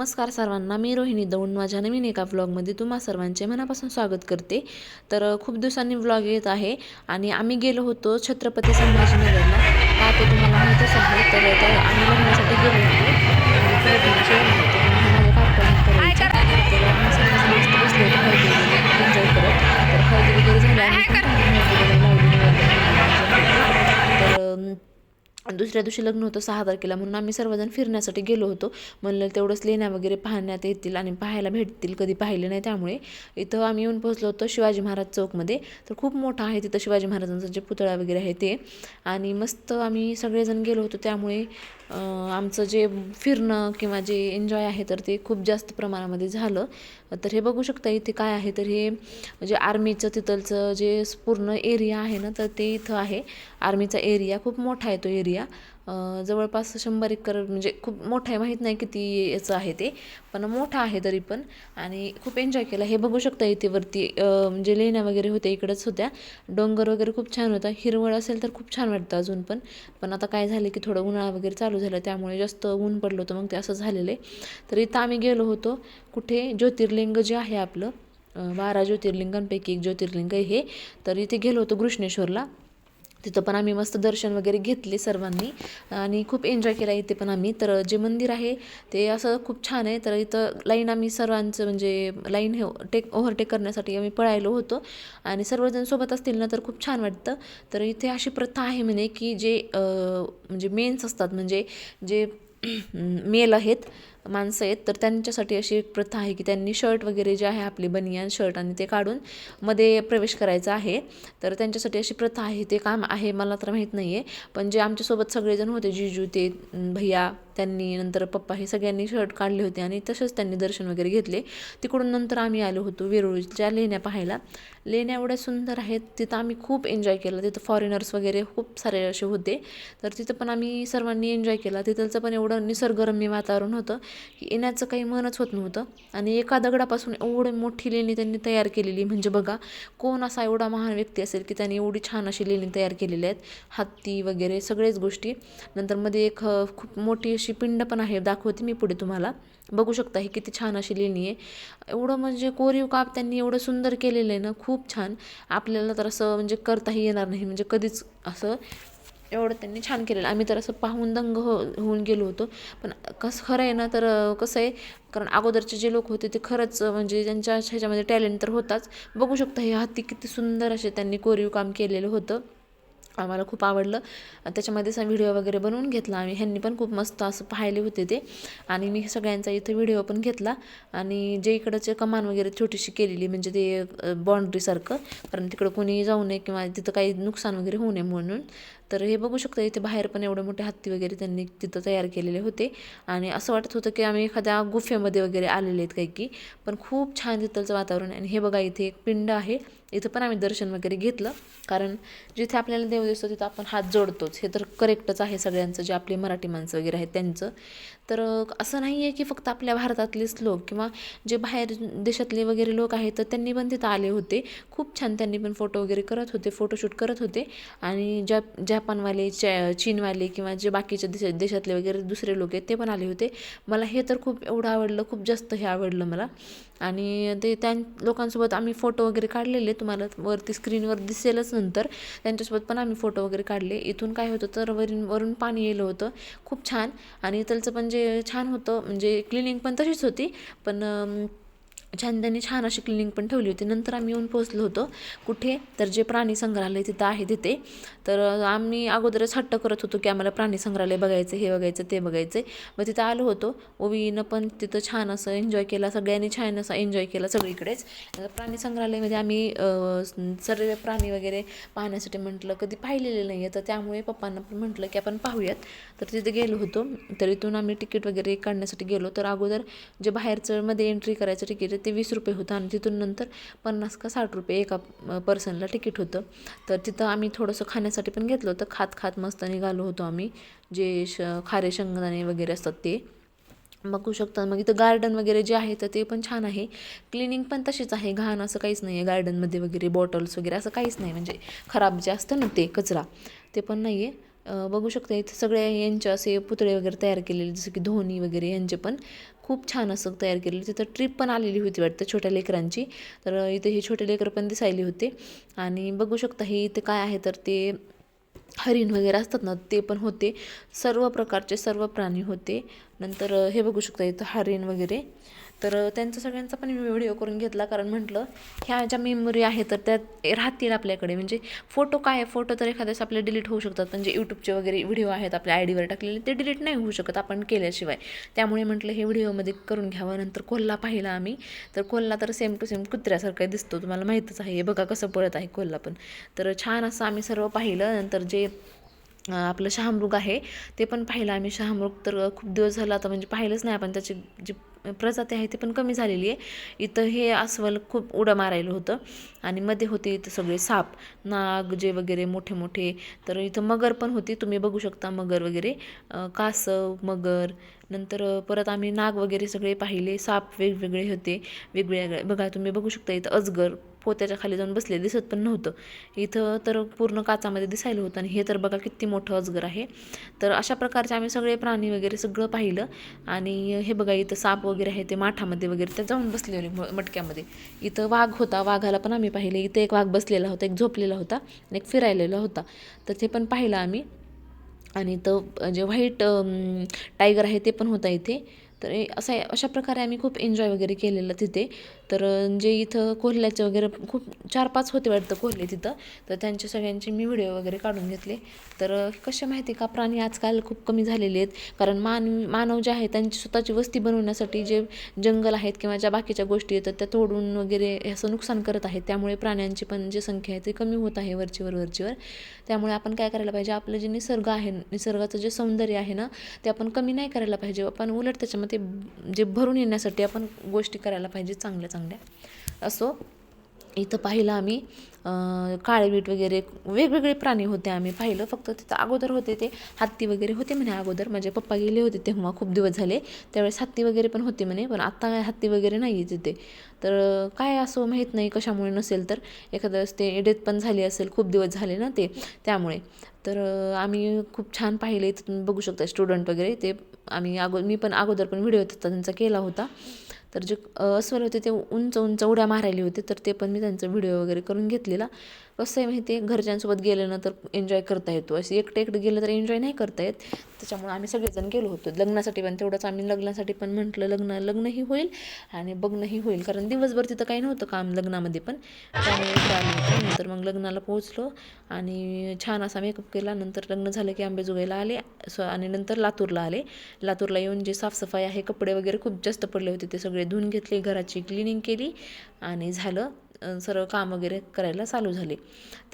नमस्कार सर्वांना मी रोहिणी दौंड. माझ्या नवीन एका व्लॉगमध्ये तुम्हा सर्वांचे मनापासून स्वागत करते. तर खूप दिवसांनी व्लॉग येत आहे आणि आम्ही गेलो होतो छत्रपती संभाजीनगरला. का ते तुम्हाला माहीतच आहे तर त्या दुसऱ्या दिवशी लग्न होतं सहा तारखेला. म्हणून आम्ही सर्वजण फिरण्यासाठी गेलो होतो. म्हणलं तेवढंच लेण्या वगैरे पाहण्यात येतील आणि पाहायला भेटतील. कधी पाहिले नाही त्यामुळे. इथं आम्ही येऊन पोहोचलो होतो शिवाजी महाराज चौकमध्ये. तर खूप मोठा आहे तिथं शिवाजी महाराजांचं जे पुतळा वगैरे आहे ते. आणि मस्त आम्ही सगळेजण गेलो होतो. त्यामुळे आमचं जे फिरणं किंवा जे एन्जॉय आहे तर ते खूप जास्त प्रमाणामध्ये झालं. तर हे बघू शकता इथे काय आहे. तर हे म्हणजे आर्मीचं तिथलचं जे पूर्ण एरिया आहे ना तर ते इथं आहे. आर्मीचा एरिया खूप मोठा आहे तो एरिया. जवळपास शंभर एकर म्हणजे खूप मोठं आहे माहीत नाही किती याचं आहे ते पण मोठं आहे तरी पण. आणि खूप एन्जॉय केला. हे बघू शकता इथे वरती म्हणजे लेण्या वगैरे होत्या इकडंच होत्या. डोंगर वगैरे खूप छान होता. हिरवळ असेल तर खूप छान वाटतं अजून पण. पण आता काय झालं की थोडं उन्हाळा वगैरे चालू झालं त्यामुळे जास्त ऊन पडलं होतं मग ते असं झालेलं आहे. तर इथं आम्ही गेलो होतो. कुठे? ज्योतिर्लिंग जे आहे आपलं बारा ज्योतिर्लिंगांपैकी एक ज्योतिर्लिंग आहे हे. तर इथे गेलो होतो घृष्णेश्वरला. तिथं पण आम्ही मस्त दर्शन वगैरे घेतले सर्वांनी. आणि खूप एन्जॉय केला इथे पण आम्ही. तर जे मंदिर आहे ते असं खूप छान आहे. तर इथं लाईन आम्ही सर्वांचं म्हणजे लाईन हे टेक ओव्हरटेक करण्यासाठी आम्ही पळायलो होतो. आणि सर्वजण सोबत असतील ना तर खूप छान वाटतं. तर इथे अशी प्रथा आहे म्हणे की जे म्हणजे मेन्स असतात म्हणजे जे मेल आहेत माणसं आहेत तर त्यांच्यासाठी अशी एक प्रथा आहे की त्यांनी शर्ट वगैरे जे आहे आपले बनियान शर्ट आणि ते काढून मध्ये प्रवेश करायचा आहे. तर त्यांच्यासाठी अशी प्रथा आहे ते काम आहे मला तर माहीत नाही आहे पण जे आमच्यासोबत सगळेजण होते जिजू ते भैया त्यांनी नंतर पप्पा हे सगळ्यांनी शर्ट काढले होते आणि तसेच त्यांनी दर्शन वगैरे घेतले. तिकडून नंतर आम्ही आलो होतो वेरूळच्या लेण्या पाहायला. लेण्या एवढ्या सुंदर आहेत तिथं आम्ही खूप एन्जॉय केलं. तिथं फॉरेनर्स वगैरे खूप सारे असे होते. तर तिथं पण आम्ही सर्वांनी एन्जॉय केला. तिथलचं पण एवढं निसर्गरम्य वातावरण होतं की येण्याचं काही मनच होत नव्हतं. आणि एका दगडापासून एवढी मोठी लेणी त्यांनी तयार केलेली. म्हणजे बघा कोण असा एवढा महान व्यक्ती असेल की त्यांनी एवढी छान अशी लेणी तयार केलेली आहेत. हत्ती वगैरे सगळेच गोष्टी. नंतर मध्ये एक खूप मोठी अशी पिंड पण आहे दाखवते मी पुढे तुम्हाला. बघू शकता ही किती छान अशी लेणी आहे. एवढं म्हणजे कोरीव काम त्यांनी एवढं सुंदर केलेलं आहे ना खूप छान. आपल्याला तर असं म्हणजे करताही येणार नाही म्हणजे कधीच असं एवढं त्यांनी छान केलेलं. आम्ही तर असं पाहून दंग हो होऊन गेलो होतो. पण कसं खरं आहे ना तर कसं आहे कारण अगोदरचे जे लोक होते ते खरंच म्हणजे त्यांच्या ह्याच्यामध्ये टॅलेंट तर होताच. बघू शकता हे हत्ती किती सुंदर असे त्यांनी कोरीव काम केलेलं होतं. आम्हाला खूप आवडलं. त्याच्यामध्ये असा व्हिडिओ वगैरे बनवून घेतला आम्ही. ह्यांनी पण खूप मस्त असं पाहिले होते ते. आणि मी सगळ्यांचा इथं व्हिडिओ पण घेतला. आणि जे इकडचे कमान वगैरे छोटीशी केलेली म्हणजे ते बाँड्रीसारखं कारण तिकडं कोणी जाऊ नये किंवा तिथं काही नुकसान वगैरे होऊ नये म्हणून. तर हे बघू शकता इथे बाहेर पण एवढे मोठे हत्ती वगैरे त्यांनी तिथं तयार केलेले होते. आणि असं वाटत होतं की आम्ही एखाद्या गुफेमध्ये वगैरे आलेले आहेत काही की पण खूप छान तिथलचं वातावरण आहे. आणि हे बघा इथे एक पिंड आहे. इथं पण आम्ही दर्शन वगैरे घेतलं. कारण जिथे आपल्याला देव दिसतो तिथं आपण हात जोडतोच. हे तर करेक्टच आहे सगळ्यांचं जे आपले मराठी माणसं वगैरे आहेत त्यांचं. तर असं नाही आहे की फक्त आपल्या भारतातलेच लोक किंवा जे बाहेर देशातले वगैरे लोक आहेत तर त्यांनी पण तिथं आले होते. खूप छान त्यांनी पण फोटो वगैरे करत होते फोटोशूट करत होते. आणि ज्या जपानवाले चॅ चीनवाले किंवा जे बाकीचे देश देशातले वगैरे दुसरे लोक आहेत ते पण आले होते. मला हे तर खूप एवढं आवडलं खूप जास्त हे आवडलं मला. आणि ते त्या लोकांसोबत आम्ही फोटो वगैरे काढलेले. तुम्हाला वरती स्क्रीनवर दिसेलच नंतर. त्यांच्यासोबत पण आम्ही फोटो वगैरे काढले. इथून काय होतं तर वरून वरून पाणी येलं होतं. खूप छान. आणि इथलचं पण जे छान होतं. म्हणजे क्लिनिंग पण तशीच होती. पण अं, छान त्यांनी छान अशी क्लिनिंग पण ठेवली होती. नंतर आम्ही येऊन पोचलो होतो. कुठे? तर जे प्राणी संग्रहालय तिथं आहे तिथे. तर आम्ही अगोदरच हट्ट करत होतो की आम्हाला प्राणी संग्रहालय बघायचं हे बघायचं ते बघायचं. मग तिथं आलो होतो. ओवीनं पण तिथं छान असं एन्जॉय केला. सगळ्यांनी छान असं एन्जॉय केला सगळीकडेच. प्राणी संग्रहालयामध्ये आम्ही सर्व प्राणी वगैरे पाहण्यासाठी म्हटलं कधी पाहिलेले नाही आहे तर त्यामुळे पप्पांना पण म्हटलं की आपण पाहूयात. तर तिथे गेलो होतो. तर इथून आम्ही तिकीट वगैरे काढण्यासाठी गेलो. तर अगोदर जे बाहेरचं मध्ये एंट्री करायचं तिकीट ते वीस रुपये होतं आणि तिथून नंतर पन्नास का साठ रुपये एका पर्सनला तिकीट होतं. तर तिथं आम्ही थोडंसं खाण्यासाठी पण घेतलं होतं. खात खात मस्त निघालो होतो आम्ही. जे श खारे शेंगदाणे वगैरे असतात ते. बघू शकता. मग इथं गार्डन वगैरे जे आहे तर ते पण छान आहे. क्लिनिंग पण तशीच आहे. घाण असं काहीच नाही आहे गार्डनमध्ये वगैरे बॉटल्स वगैरे असं काहीच नाही. म्हणजे खराब जे असतं ना ते कचरा ते पण नाही आहे बघू शकता इथं सगळ्या यांचे असे पुतळे वगैरे तयार केलेले जसं की धोनी वगैरे यांचे पण खूप छान असं तयार केलेलं. तिथं ट्रिप पण आलेली होती वाटतं छोट्या लेकरांची. तर इथे हे छोटे लेकरं पण दिसायले होते. आणि बघू शकता हे इथे काय आहे तर ते हरिण वगैरे असतात ना ते पण होते. सर्व प्रकारचे सर्व प्राणी होते. नंतर हे बघू शकता इथं हरिण वगैरे. तर त्यांचा सगळ्यांचा पण मी व्हिडिओ करून घेतला कारण म्हटलं ह्या ज्या मेमरी आहे तर त्यात राहतील आपल्याकडे. म्हणजे फोटो काय आहे? फोटो तर एखाद्यास आपले डिलीट होऊ शकतात. म्हणजे यूट्यूबचे वगैरे व्हिडिओ आहेत आपल्या आय डीवर टाकलेले ते डिलीट नाही होऊ शकत आपण केल्याशिवाय. त्यामुळे म्हटलं हे व्हिडिओमध्ये करून घ्यावं. नंतर कोल्हा पाहिला आम्ही. तर कोल्हा तर सेम टू सेम कुत्र्यासारखा दिसतो. तुम्हाला माहीतच आहे. हे बघा कसं पळत आहे कोल्हा पण. तर छान असं आम्ही सर्व पाहिलं. नंतर जे आपलं शहामृग आहे ते पण पाहिलं आम्ही. शहामृग तर खूप दिवस झाला आता म्हणजे पाहिलंच नाही आपण. त्याची जी प्रजाती आहे ती पण कमी झालेली आहे. इथं हे अस्वल खूप उडं मारायला होतं. आणि मध्ये होते इथं सगळे साप नाग जे वगैरे मोठे मोठे. तर इथं मगर पण होती. तुम्ही बघू शकता मगर वगैरे. कासव मगर. नंतर परत आम्ही नाग वगैरे सगळे पाहिले. साप वेगवेगळे होते. वेगवेगळ्या बघा तुम्ही बघू शकता इथं अजगर पोत्याच्या खाली जाऊन बसले दिसत पण नव्हतं. इथं तर पूर्ण काचामध्ये दिसायला होतं आणि हे तर बघा किती मोठं अजगर आहे. तर अशा प्रकारचे आम्ही सगळे प्राणी वगैरे सगळं पाहिलं आणि हे बघा इथं साप वगैरे आहे ते माठामध्ये वगैरे ते जाऊन बसलेले म- मटक्यामध्ये. इथं वाघ होता वाघाला पण आम्ही पाहिले. इथं एक वाघ बसलेला होता एक झोपलेला होता आणि एक फिरायलेला होता. तर ते पण पाहिलं आम्ही. आणि तर जे व्हाईट टायगर आहे ते पण होता इथे. तर असं आहे अशा प्रकारे आम्ही खूप एन्जॉय वगैरे केलेलं तिथे. तर जे इथं कोल्ह्याचे वगैरे खूप चार पाच होते वाटतं कोल्हे तिथं. तर त्यांचे सगळ्यांचे मी व्हिडिओ वगैरे काढून घेतले. तर कसे माहिती का प्राणी आजकाल खूप कमी झालेले आहेत. कारण मान मानव जे आहे त्यांची स्वतःची वस्ती बनवण्यासाठी जे जंगल आहेत किंवा ज्या बाकीच्या गोष्टी येतात त्या तोडून वगैरे असं नुकसान करत आहेत. त्यामुळे प्राण्यांची पण जी संख्या आहे ती कमी होत आहे वरचीवर वरचीवर. त्यामुळे आपण काय करायला पाहिजे आपलं जे निसर्ग आहे निसर्गाचं जे सौंदर्य आहे ना ते आपण कमी नाही करायला पाहिजे. आपण उलट त्याच्यामध्ये ते जे भरून येण्यासाठी आपण गोष्टी करायला पाहिजे चांगल्या चांगल्या. असो इथं पाहिलं आम्ही काळेबीट वगैरे वेगवेगळे प्राणी होते आम्ही पाहिलं. फक्त तिथं अगोदर होते ते हत्ती वगैरे होते म्हणे अगोदर. माझे पप्पा गेले होते तेव्हा खूप दिवस झाले. त्यावेळेस हत्ती वगैरे पण होते म्हणे पण आत्ता काय हत्ती वगैरे नाही आहे तिथे. तर काय असं माहीत नाही कशामुळे नसेल तर. एखाद्या वेळेस ते डेथ पण झाली असेल खूप दिवस झाले ना ते त्यामुळे. तर आम्ही खूप छान पाहिले. तिथून बघू शकता स्टुडंट वगैरे ते आम्ही अगो मी पण अगोदर पण व्हिडिओ होता त्यांचा केला होता. तर जे अस्वल होते ते उंच उंच उड्या मारायले होते तर ते पण मी त्यांचा व्हिडिओ वगैरे करून घेतलेला. कसं आहे माहिती आहे घरच्यांसोबत गेलं ना तर एन्जॉय करता येतो. असे एकटं एकटं गेलं तर एन्जॉय नाही करता येत. त्याच्यामुळे आम्ही सगळेजण गेलो होतो. लग्नासाठी पण तेवढंच आम्ही लग्नासाठी पण म्हटलं लग्न लग्नही होईल आणि बघणंही होईल. कारण दिवसभर तिथं काही नव्हतं काम लग्नामध्ये पण. त्यामुळे नंतर मग लग्नाला पोहोचलो आणि छान असा मेकअप केला. नंतर लग्न झालं की आंबेजोगाईला आले. आणि नंतर लातूरला आले. लातूरला येऊन जे साफसफाई आहे कपडे वगैरे खूप जास्त पडले होते ते सगळे. धुवून घेतले घराची क्लिनिंग केली आणि झालं सर्व काम वगैरे करायला चालू झाले.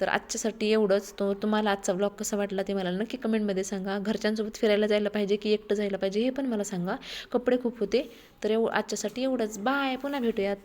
तर आजच्यासाठी एवढंच. तो तुम्हाला आजचा ब्लॉग कसा वाटला ते मला नक्की कमेंटमध्ये सांगा. घरच्यांसोबत फिरायला जायला पाहिजे की एकटं जायला पाहिजे हे पण मला सांगा. कपडे खूप होते. तर एव आजच्यासाठी एवढंच. बाय पुन्हा भेटूयात.